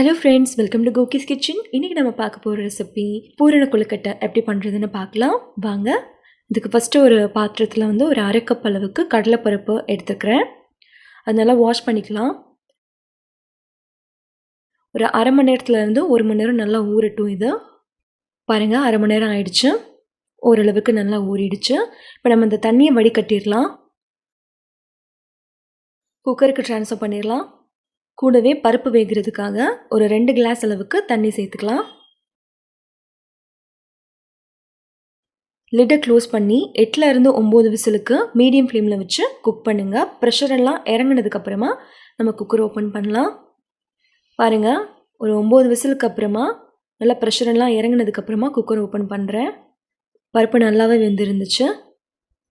Hello friends welcome to கோகிஸ் kitchen இன்றைக்கி நம்ம பார்க்க போகிற ரெசிபி பூரண கொழுக்கட்டை எப்படி பண்ணுறதுன்னு பார்க்கலாம். வாங்க இதுக்கு ஃபஸ்ட்டு ஒரு பாத்திரத்தில் வந்து ஒரு அரைக்கப் அளவுக்கு கடலைப்பருப்பு எடுத்துக்கிறேன். அதனால் வாஷ் பண்ணிக்கலாம். ஒரு அரை மணி நேரத்துலேருந்து ஒரு மணி நேரம் நல்லா ஊறட்டும் இது. பாருங்கள் அரை மணி நேரம் ஆயிடுச்சு. ஓரளவுக்கு நல்லா ஊறிடுச்சு. இப்போ நம்ம இந்த தண்ணியை வடிகட்டிடலாம். குக்கருக்கு ட்ரான்ஸ்ஃபர் பண்ணிடலாம். கூடவே பருப்பு வேகிறதுக்காக ஒரு ரெண்டு கிளாஸ் அளவுக்கு தண்ணி சேர்த்துக்கலாம். லிட்டை க்ளோஸ் பண்ணி எட்டில் இருந்து ஒம்பது விசிலுக்கு மீடியம் ஃப்ளேமில் வச்சு குக் பண்ணுங்கள் ப்ரெஷர் எல்லாம் இறங்கினதுக்கப்புறமா நம்ம குக்கர் ஓப்பன் பண்ணலாம். பாருங்கள் ஒரு ஒம்பது விசிலுக்கு அப்புறமா நல்லா ப்ரெஷர் எல்லாம் இறங்கினதுக்கப்புறமா குக்கர் ஓப்பன் பண்ணுறேன் பருப்பு நல்லாவே வெந்திருந்துச்சு.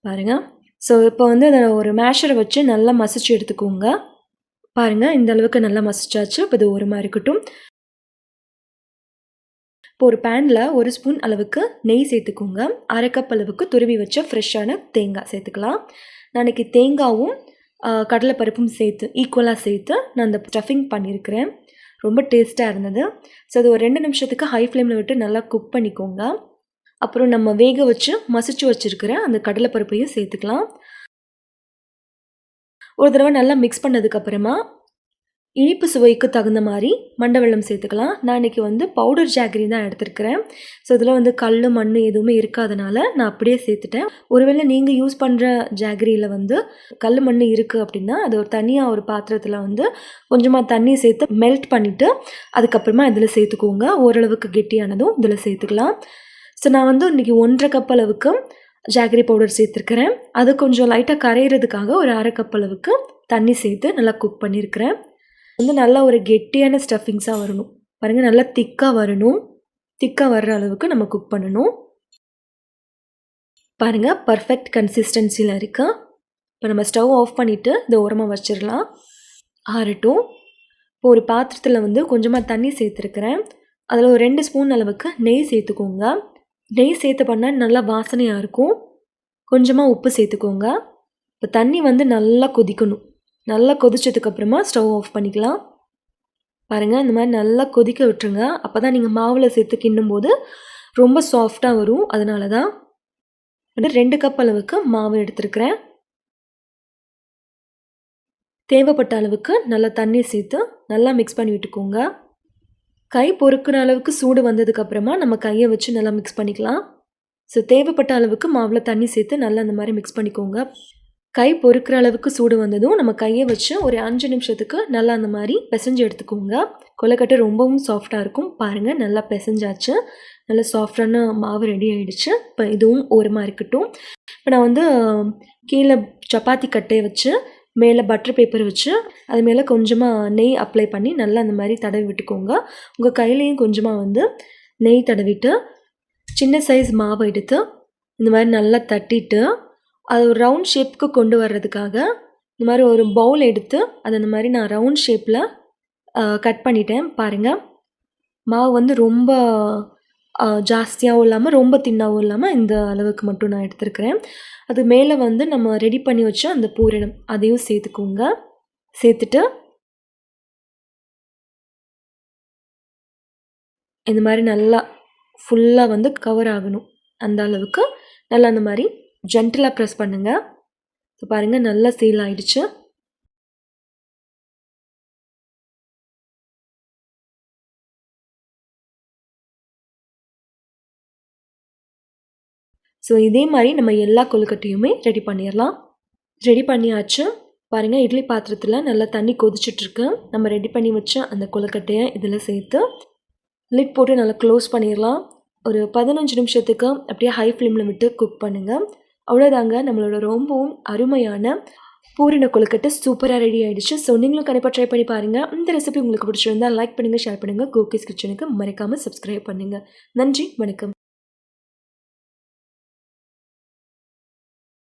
பாருங்கள் ஸோ இப்போ வந்து அதை ஒரு மேஷரை வச்சு நல்லா மசிச்சு எடுத்துக்கோங்க. பாருங்கள் இந்த அளவுக்கு நல்லா மசிச்சாச்சு. இப்போ இது ஓரமாக இருக்கட்டும். இப்போ ஒரு பேனில் ஒரு ஸ்பூன் அளவுக்கு நெய் சேர்த்துக்கோங்க. அரை கப் அளவுக்கு துருவி வச்ச ஃப்ரெஷ்ஷான தேங்காய் சேர்த்துக்கலாம். நான் தேங்காவும் கடலைப்பருப்பும் சேர்த்து ஈக்குவலாக சேர்த்து நான் அந்த ஸ்டஃபிங் பண்ணியிருக்கிறேன் ரொம்ப டேஸ்ட்டாக இருந்தது. ஸோ அது ஒரு ரெண்டு நிமிஷத்துக்கு ஹை ஃப்ளேமில் விட்டு நல்லா குக் பண்ணிக்கோங்க. அப்புறம் நம்ம வேக வச்சு மசிச்சு வச்சுருக்கிற அந்த கடலைப்பருப்பையும் சேர்த்துக்கலாம். ஒரு தடவை நல்லா மிக்ஸ் பண்ணதுக்கப்புறமா இனிப்பு சுவைக்கு தகுந்த மாதிரி மண்டை வெள்ளம் சேர்த்துக்கலாம். நான் இன்றைக்கி வந்து பவுடர் ஜாகரி தான் எடுத்துருக்கிறேன். ஸோ இதில் வந்து கல் மண் எதுவுமே இருக்காதனால நான் அப்படியே சேர்த்துட்டேன். ஒருவேளை நீங்கள் யூஸ் பண்ணுற ஜாகரியில் வந்து கல் மண் இருக்குது அப்படின்னா அது ஒரு தனியாக ஒரு பாத்திரத்தில் வந்து கொஞ்சமாக தண்ணி சேர்த்து மெல்ட் பண்ணிவிட்டு அதுக்கப்புறமா இதில் சேர்த்துக்கோங்க. ஓரளவுக்கு கெட்டியானதும் இதில் சேர்த்துக்கலாம். ஸோ நான் வந்து இன்றைக்கி ஒன்றரை கப் அளவுக்கு ஜாகரி பவுடர் சேர்த்துருக்கிறேன். அது கொஞ்சம் லைட்டாக கரையிறதுக்காக ஒரு அரை கப் அளவுக்கு தண்ணி சேர்த்து நல்லா குக் பண்ணியிருக்கிறேன் வந்து நல்லா ஒரு கெட்டியான ஸ்டஃபிங்ஸாக வரணும். பாருங்கள் நல்லா திக்காக வரணும். திக்காக வர்ற அளவுக்கு நம்ம குக் பண்ணணும். பாருங்கள் பர்ஃபெக்ட் கன்சிஸ்டன்சியில் இருக்கா. இப்போ நம்ம ஸ்டவ் ஆஃப் பண்ணிவிட்டு இந்த ஓரமாக வச்சிடலாம். ஆறட்டும். இப்போ ஒரு பாத்திரத்தில் வந்து கொஞ்சமாக தண்ணி சேர்த்துருக்குறேன். அதில் ஒரு ரெண்டு ஸ்பூன் அளவுக்கு நெய் சேர்த்துக்கோங்க. நெய் சேர்த்து பண்ணால் நல்லா வாசனையாக இருக்கும். கொஞ்சமாக உப்பு சேர்த்துக்கோங்க. இப்போ தண்ணி வந்து நல்லா கொதிக்கணும். நல்லா கொதிச்சதுக்கப்புறமா ஸ்டவ் ஆஃப் பண்ணிக்கலாம். பாருங்கள் இந்த மாதிரி நல்லா கொதிக்க விட்டுருங்க. அப்போ தான் நீங்கள் மாவில் சேர்த்து கிண்ணும்போது ரொம்ப சாஃப்டாக வரும். அதனால தான் ரெண்டு கப் அளவுக்கு மாவு எடுத்துருக்கிறேன். தேவைப்பட்ட அளவுக்கு நல்லா தண்ணி சேர்த்து நல்லா மிக்ஸ் பண்ணி விட்டுக்கோங்க. கை பொறுக்கிற அளவுக்கு சூடு வந்ததுக்கப்புறமா நம்ம கையை வச்சு நல்லா மிக்ஸ் பண்ணிக்கலாம். ஸோ தேவைப்பட்ட அளவுக்கு மாவில் தண்ணி சேர்த்து நல்லா அந்த மாதிரி மிக்ஸ் பண்ணிக்கோங்க. கை பொறுக்கிற அளவுக்கு சூடு வந்ததும் நம்ம கையை வச்சு ஒரு அஞ்சு நிமிஷத்துக்கு நல்லா அந்த மாதிரி பிசைஞ்சு எடுத்துக்கோங்க. கொலக்கட்டை ரொம்பவும் சாஃப்டாக இருக்கும். பாருங்கள் நல்லா பிசைஞ்சாச்சு. நல்லா சாஃப்டான மாவு ரெடி ஆகிடுச்சு இப்போ இதுவும் ஓரமாக இருக்கட்டும். இப்போ நான் வந்து கீழே சப்பாத்தி கட்டையை வச்சு மேலே பட்டர் பேப்பர் வச்சு அது மேலே கொஞ்சமாக நெய் அப்ளை பண்ணி நல்லா அந்த மாதிரி தடவி விட்டுக்கோங்க. உங்கள் கையிலையும் கொஞ்சமாக வந்து நெய் தடவிட்டு சின்ன சைஸ் மாவை எடுத்து இந்த மாதிரி நல்லா தட்டிட்டு அது ஒரு ரவுண்ட் ஷேப்புக்கு கொண்டு வர்றதுக்காக இந்த மாதிரி ஒரு பவுல் எடுத்து அதை இந்த மாதிரி நான் ரவுண்ட் ஷேப்பில் கட் பண்ணிட்டேன். பாருங்கள் மாவு வந்து ரொம்ப ஜாஸ்தியாகவும் இல்லாமல் ரொம்ப தின்னாகவும் இல்லாமல் இந்த அளவுக்கு மட்டும் நான் எடுத்துருக்கிறேன். அது மேலே வந்து நம்ம ரெடி பண்ணி வச்ச அந்த பூரணம் அதையும் சேர்த்துக்கோங்க. சேர்த்துட்டு இந்த மாதிரி நல்லா ஃபுல்லாக வந்து கவர் ஆகணும். அந்த அளவுக்கு நல்லா அந்த மாதிரி ஜென்டலாக ப்ரெஸ் பண்ணுங்கள் இப்போ பாருங்கள் நல்லா சீல் ஆகிடுச்சு ஸோ இதே மாதிரி நம்ம எல்லா கொழுக்கட்டையுமே ரெடி பண்ணிடலாம் ரெடி பண்ணியாச்சு. பாருங்கள் இட்லி பாத்திரத்தில் நல்லா தண்ணி கொதிச்சிட்ருக்கு. நம்ம ரெடி பண்ணி வச்ச அந்த கொழுக்கட்டையை இதில் சேர்த்து லிட் போட்டு நல்லா க்ளோஸ் பண்ணிடலாம் ஒரு பதினஞ்சு நிமிஷத்துக்கு அப்படியே ஹை ஃப்ளேமில் விட்டு குக் பண்ணுங்கள் அவ்வளோதாங்க நம்மளோட ரொம்பவும் அருமையான பூரண கொழுக்கட்டை சூப்பராக ரெடி ஆகிடுச்சு ஸோ நீங்களும் கண்டிப்பாக ட்ரை பண்ணி பாருங்கள் இந்த ரெசிபி உங்களுக்கு பிடிச்சிருந்தால் லைக் பண்ணுங்கள் ஷேர் பண்ணுங்கள் கோகிஸ் கிச்சனுக்கு மறக்காமல் சப்ஸ்கிரைப் பண்ணுங்கள் நன்றி வணக்கம்.